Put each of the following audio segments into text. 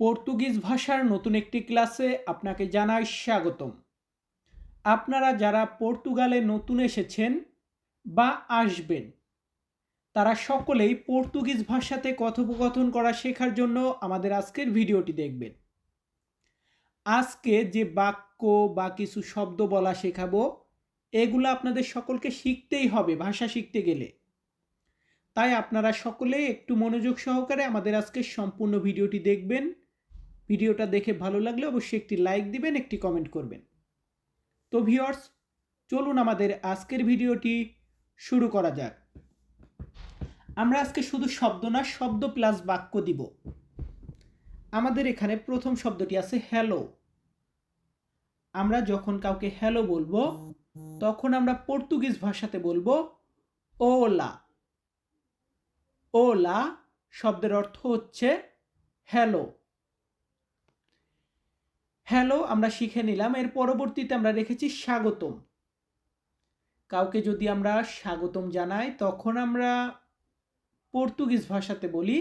Portuguese ভাষার নতুন একটি ক্লাসে আপনাকে জানাই স্বাগতম। আপনারা যারা পর্তুগালে নতুন এসেছেন বা আসবেন, তারা সকলেই পর্তুগিজ ভাষাতে কথোপকথন করা শেখার জন্য আমাদের আজকের ভিডিওটি দেখবেন। আজকে যে বাক্য বা কিছু শব্দ বলা শেখাবো, এগুলো আপনাদের সকলকে শিখতেই হবে ভাষা শিখতে গেলে। তাই আপনারা সকলে একটু মনোযোগ সহকারে আমাদের আজকে সম্পূর্ণ ভিডিওটি দেখবেন ভিডিওটা দেখে ভালো লাগলে অবশ্যই একটি লাইক দিবেন, একটি কমেন্ট করবেন। তো ভিওর্স চলুন আমাদের আজকের ভিডিওটি শুরু করা যাক। আমরা আজকে শুধু শব্দ না, শব্দ প্লাস বাক্য দিব। আমাদের এখানে প্রথম শব্দটি আছে হ্যালো আমরা যখন কাউকে হ্যালো বলব, তখন আমরা পর্তুগিজ ভাষাতে বলব ওলা। ওলা শব্দের অর্থ হচ্ছে হ্যালো হ্যালো, আমরা শিখে নিলাম। এর পরবর্তীতে আমরা রেখেছি স্বাগতম। কাউকে যদি আমরা স্বাগতম জানাই, তখন আমরা পর্তুগিজ ভাষাতে বলি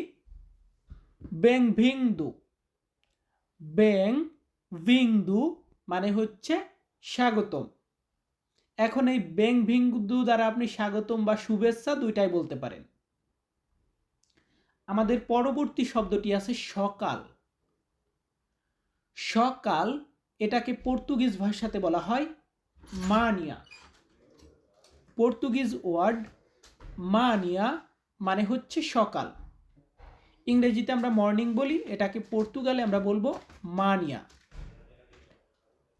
বেং ভিংদু বেং ভিংদু মানে হচ্ছে স্বাগতম। এখন এই বেং ভিংদু দ্বারা আপনি স্বাগতম বা শুভেচ্ছা দুইটাই বলতে পারেন। আমাদের পরবর্তী শব্দটি আছে সকাল। সকাল এটাকে পর্তুগিজ ভাষাতে বলা হয় মানিয়া। পর্তুগিজ ওয়ার্ড মানিয়া মানে হচ্ছে সকাল। ইংরেজিতে আমরা মর্নিং বলি, এটাকে পর্তুগালে আমরা বলব মানিয়া।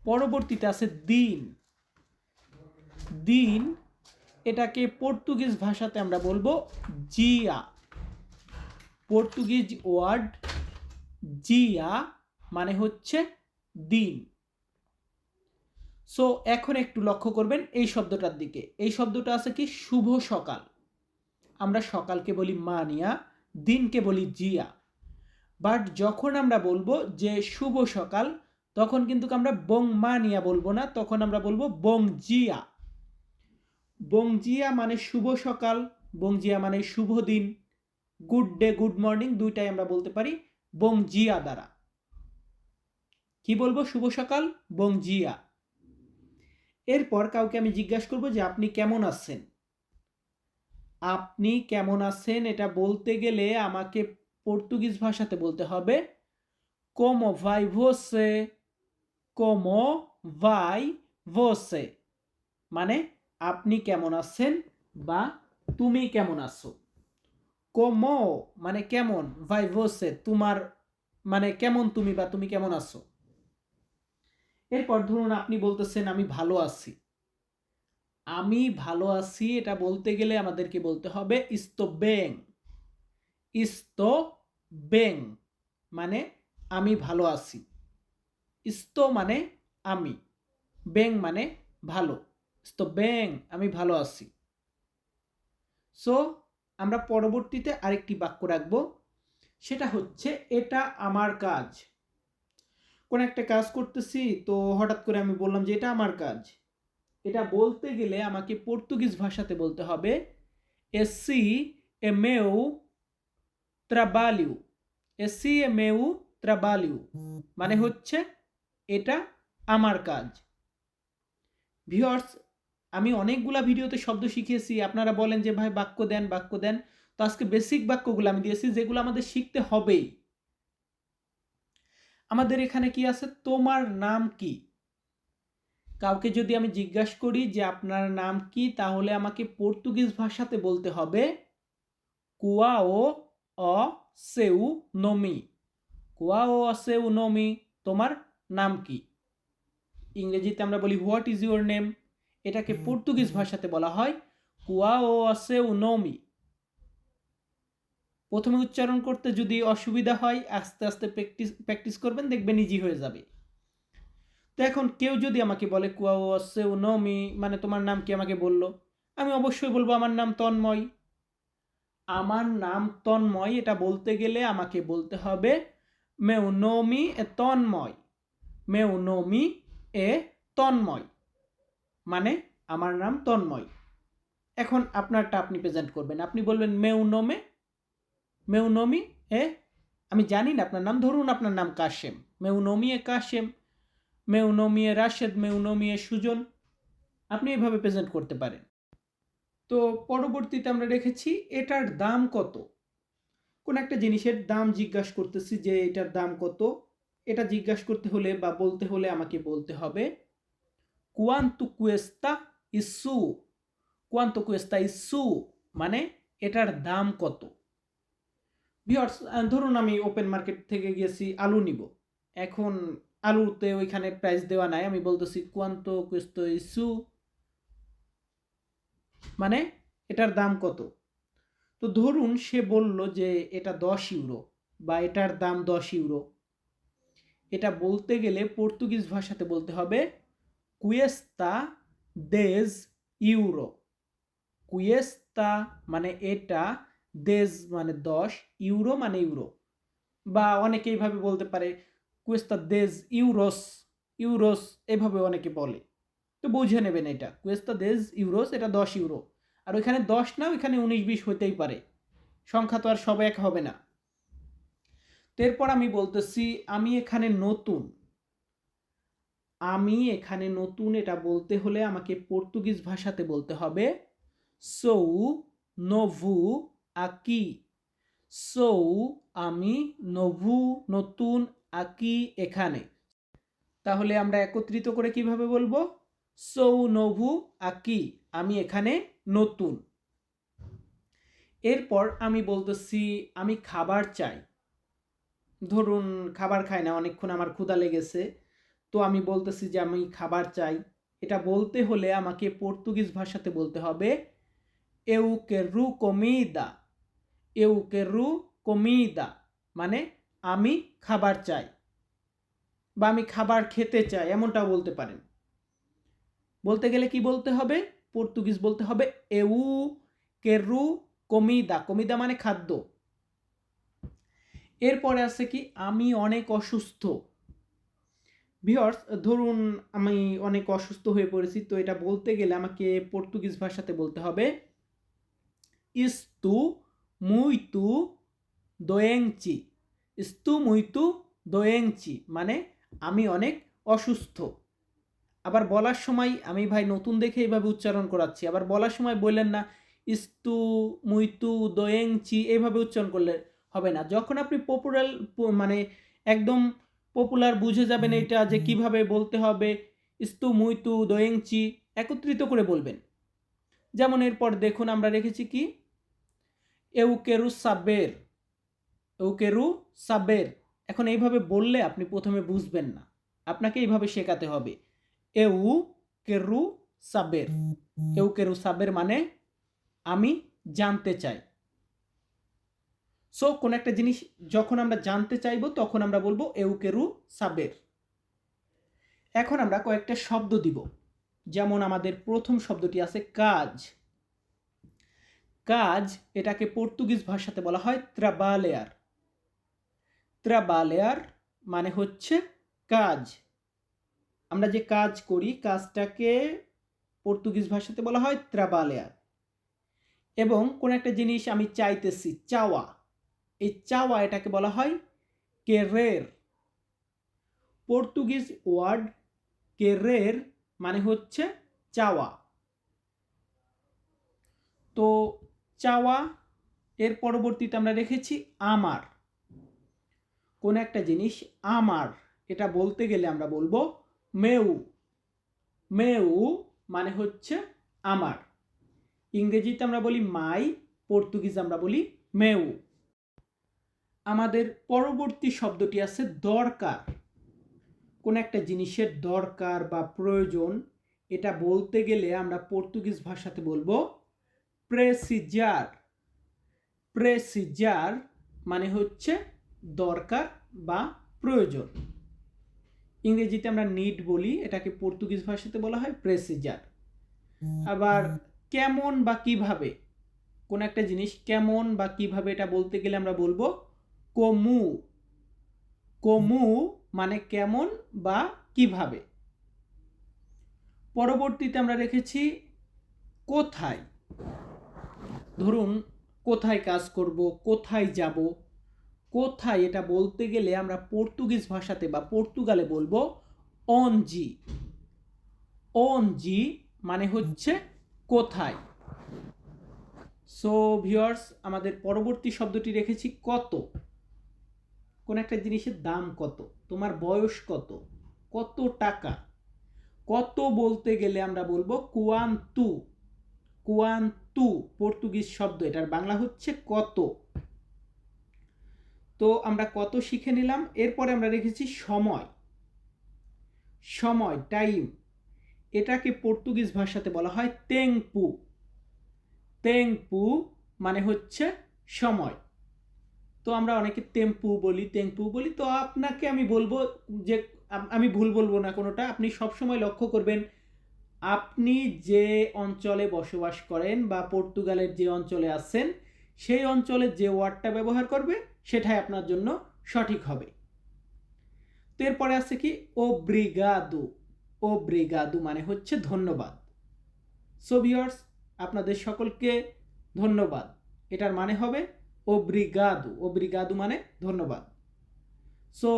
পরবর্তীতে আছে দিন। দিন এটাকে পর্তুগিজ ভাষাতে আমরা বলব জিয়া। পর্তুগিজ ওয়ার্ড জিয়া মানে হচ্ছে দিন। সো এখন একটু লক্ষ্য করবেন এই শব্দটার দিকে। এই শব্দটা আছে কি? শুভ সকাল। আমরা সকালকে বলি মানিয়া, দিনকে বলি জিয়া। বাট যখন আমরা বলব যে শুভ সকাল, তখন কিন্তু আমরা বং মানিয়া বলব না, তখন আমরা বলব বং জিয়া। বং জিয়া মানে শুভ সকাল, বং জিয়া মানে শুভ দিন। গুড ডে গুড মর্নিং দুইটাই আমরা বলতে পারি বং জিয়া দ্বারা। কি বলব? শুভ সকাল, বং জিয়া। এরপর কাউকে আমি জিজ্ঞাসা করব যে, আপনি কেমন আছেন? আপনি কেমন আছেন? এটা বলতে গেলে আমাকে পর্তুগিজ ভাষাতে বলতে হবে como vai você como ভাই ভোসে। মানে আপনি কেমন আছেন? বা, তুমি কেমন আছো? como মানে কেমন? ভাই ভোসে, তোমার মানে কেমন তুমি বা তুমি কেমন আছো? এরপর ধরুন আপনি বলতেছেন, আমি ভালো আছি। আমি ভালো আছি, এটা বলতে গেলে আমাদেরকে বলতে হবে ইস্তো বেং ইস্তো বেং মানে আমি ভালো আছি। ইস্তো মানে আমি বেং মানে ভালো। ইস্তো বেং আমি ভালো আছি। সো, আমরা পরবর্তীতে আরেকটি বাক্য রাখব। সেটা হচ্ছে, এটা আমার কাজ। কোন একটা কাজ করতেছি, তো হঠাৎ করে আমি বললাম যে এটা আমার কাজ। এটা বলতে গেলে আমাকে পর্তুগিজ ভাষাতে বলতে হবে এসি এ মেউ ত্রাবালিউ। এসি এ মেউ ত্রাবালিউ মানে হচ্ছে এটা আমার কাজ। ভিওর্স আমি অনেকগুলা ভিডিওতে শব্দ শিখিয়েছি, আপনারা বলেন যে, ভাই, বাক্য দেন বাক্য দেন। তো আজকে বেসিক বাক্যগুলো আমি দিয়েছি, যেগুলো আমাদের শিখতে হবেই। আমাদের এখানে কি আছে? তোমার নাম কি? কাউকে যদি আমি জিজ্ঞাসা করি যে আপনার নাম কি তাহলে আমাকে পর্তুগিজ ভাষাতে বলতে হবে কুয়া ও অ সেউ নমি। কুয়া ও সেউ নমি তোমার নাম কি? ইংরেজিতে আমরা বলি হোয়াট ইজ ইউর নেম? এটাকে পর্তুগিজ ভাষাতে বলা হয় কুয়া ও সেউ নমি। প্রথমে উচ্চারণ করতে যদি অসুবিধা হয়, আস্তে আস্তে প্র্যাকটিস প্র্যাকটিস করবেন, দেখবেন ইজি হয়ে যাবে। তো এখন কেউ যদি আমাকে বলে কুয়া ও সেউ নমি মানে তোমার নাম কি আমাকে বলল? আমি অবশ্যই বলব, আমার নাম তন্ময়। আমার নাম তন্ময়, এটা বলতে গেলে আমাকে বলতে হবে মেউ নমি এ তন্ময়। মেউ নমি এ তন্ময়। মানে আমার নাম তন্ময়। এখন আপনারটা আপনি প্রেজেন্ট করবেন। আপনি বলবেন মেউ নমে মেউ নমি এ? আমি জানি না, আপনার নাম, ধরুন আপনার নাম কাশেম। মেউনমিয়ে কাশেম মেউনমিয়ে রাশেদ মেউনমিয়ে সুজন। আপনি এভাবে প্রেজেন্ট করতে পারেন। তো পরবর্তীতে আমরা রেখেছি এটার দাম কত? কোন একটা জিনিসের দাম জিজ্ঞাসা করতেছি যে এটার দাম কত? এটা জিজ্ঞাসা করতে হলে বা বলতে হলে আমাকে বলতে হবে কুয়ান্তু কুয়েস্তা ইসু কুয়ান্ত কুয়েস্তা ইসু মানে এটার দাম কত? ভিওর্স ধরুন আমি ওপেন মার্কেট থেকে গিয়েছি, আলু নিব। এখন আলুতে ওইখানে প্রাইস দেওয়া নাই, আমি বলতেছি, কুয়ান্ত কুয়েস্তো ইসু মানে এটার দাম কত? তো ধরুন সে বলল যে এটা দশ ইউরো বা এটার দাম দশ ইউরো। এটা বলতে গেলে পর্তুগিজ ভাষাতে বলতে হবে, কুয়েস্তা দেজ ইউরো। কুয়েস্তা মানে এটা দেজ মানে দশ, ইউরো মানে ইউরো। বা অনেকে এইভাবে বলতে পারে, কুয়েস্তা দেজ ইউরোস ইউরোস এভাবে অনেকে বলে। তো বুঝে নেবেন এটা, কুয়েস্তা দেজ ইউরোস, এটা দশ ইউরো। আর ওইখানে দশ না, ওইখানে উনিশ, বিশ হতেই পারে। সংখ্যা তো আর সব এক হবে না। তো এরপর আমি বলতেছি, আমি এখানে নতুন। আমি এখানে নতুন এটা বলতে হলে আমাকে পর্তুগিজ ভাষাতে বলতে হবে। সৌ, নভু আকি। সৌ আমি নভু নতুন আকি এখানে। তাহলে আমরা একত্রিত করে কীভাবে বলব? সৌ নভু আকি, আমি এখানে নতুন। এরপর আমি বলতেছি, আমি খাবার চাই। ধরুন, খাবার খাই না, অনেকক্ষণ আমার ক্ষুধা লেগেছে। তো আমি বলতেছি যে, আমি খাবার চাই। এটা বলতে হলে আমাকে পর্তুগিজ ভাষাতে বলতে হবে এউ কেরু কমিদা এউ কেরু কমিদা মানে আমি খাবার চাই বা আমি খাবার খেতে চাই, এমনটাও বলতে পারেন। বলতে গেলে কি বলতে হবে? পর্তুগিজ বলতে হবে এউ কেরু কমিদা। কমিদা মানে খাদ্য। এরপরে আছে কি? আমি অনেক অসুস্থ। ভিওর্স ধরুন আমি অনেক অসুস্থ হয়ে পড়েছি, তো এটা বলতে গেলে আমাকে পর্তুগিজ ভাষাতে বলতে হবে ইস্তু মুইতু দোয়েংচি ইস্তু মুইতু দোয়েংচি মানে আমি অনেক অসুস্থ। আবার বলার সময় আমি ভাই নতুন দেখে এইভাবে উচ্চারণ করাচ্ছি। আবার বলার সময় বললেন না ইস্তু মুইতু দোয়েংচি এইভাবে উচ্চারণ করলে হবে না। যখন আপনি পপুলার মানে একদম পপুলার বুঝে যাবেন এটা যে কীভাবে বলতে হবে ইস্তু মুইতু দোয়েংচি একত্রিত করে বলবেন। যেমন এরপর দেখুন আমরা রেখেছি কি? এউকেরু সাবের এউকেরু সাবের এখন এইভাবে বললে আপনি প্রথমে বুঝবেন না। আপনাকে এইভাবে শেখাতে হবে। এউ কেরু সাবের এউ কেরু সাবের মানে আমি জানতে চাই। সো কোন একটা জিনিস যখন আমরা জানতে চাইব, তখন আমরা বলব এউকেরু সাবের এখন আমরা কয়েকটা শব্দ দিব। যেমন আমাদের প্রথম শব্দটি আছে কাজ। কাজ এটাকে পর্তুগিজ ভাষাতে বলা হয় ত্রাবালেয়ার। ত্রাবালেয়ার মানে হচ্ছে কাজ। আমরা যে কাজ করি, কাজটাকে পর্তুগিজ ভাষাতে বলা হয় ত্রাবালেয়ার। এবং কোন একটা জিনিস আমি চাইতেছি, চাওয়া। এই চাওয়া এটাকে বলা হয় কেরের। পর্তুগিজ ওয়ার্ড কেরের মানে হচ্ছে চাওয়া। তো চাওয়া, এর পরবর্তীতে আমরা রেখেছি আমার। কোন একটা জিনিস আমার, এটা বলতে গেলে আমরা বলব মেউ। মেউ মানে হচ্ছে আমার। ইংরেজিতে আমরা বলি মাই, পর্তুগিজ আমরা বলি মেউ। আমাদের পরবর্তী শব্দটি আছে দরকার। কোন একটা জিনিসের দরকার বা প্রয়োজন, এটা বলতে গেলে আমরা পর্তুগিজ ভাষাতে বলব প্রেসিজার প্রেসিজার মানে হচ্ছে দরকার বা প্রয়োজন। ইংরেজিতে আমরা নিড বলি এটাকে পর্তুগিজ ভাষাতে বলা হয় প্রেসিজার আবার কেমন বা কীভাবে? কোন একটা জিনিস কেমন বা কীভাবে এটা বলতে গেলে আমরা বলব কমু। কমু মানে কেমন বা কীভাবে? পরবর্তীতে আমরা রেখেছি কোথায়? ধরুন কোথায় কাজ করব, কোথায় যাব, কোথায় এটা বলতে গেলে আমরা পর্তুগিজ ভাষাতে বা পর্তুগালে বলব অনজি অনজি মানে হচ্ছে কোথায়। সো ভিউয়ার্স আমাদের পরবর্তী শব্দটি রেখেছি কত? কোন একটা জিনিসের দাম কত? তোমার বয়স কত? কত টাকা? কত বলতে গেলে আমরা বলব কুয়ান্তু কুয়ান্তু পর্তুগিজ শব্দ, এটার বাংলা হচ্ছে কত। তো আমরা কত শিখে নিলাম, এরপরে আমরা রেখেছি সময়। সময়, টাইম, এটাকে পর্তুগিজ ভাষাতে বলা হয় তেংপু। তেংপু মানে হচ্ছে সময়। তো আমরা অনেকে টেম্পু বলি, তেংপু বলি, তো আপনাকে আমি বলব যে, আমি ভুল বলব না কোনোটা, আপনি সবসময় লক্ষ্য করবেন আপনি যে অঞ্চলে বসবাস করেন বা পর্তুগালের যে অঞ্চলে আছেন, সেই অঞ্চলে যে ওয়ার্ডটা ব্যবহার করবে, সেটাই আপনার জন্য সঠিক হবে। তো এরপরে আছে কি? ওব্রিগাদু। ওব্রিগাদু মানে হচ্ছে ধন্যবাদ। সো ভিউয়ার্স আপনাদের সকলকে ধন্যবাদ। এটার মানে হবে ওব্রিগাদু। ওব্রিগাদু মানে ধন্যবাদ। সো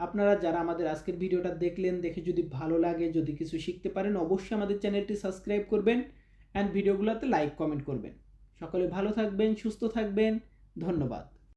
আপনারা যারা আমাদের আজকের ভিডিওটা দেখলেন, দেখে যদি ভালো লাগে, যদি কিছু শিখতে পারেন, অবশ্যই আমাদের চ্যানেলটি সাবস্ক্রাইব করবেন অ্যান্ড ভিডিওগুলোতে লাইক কমেন্ট করবেন। সকলে ভালো থাকবেন, সুস্থ থাকবেন, ধন্যবাদ।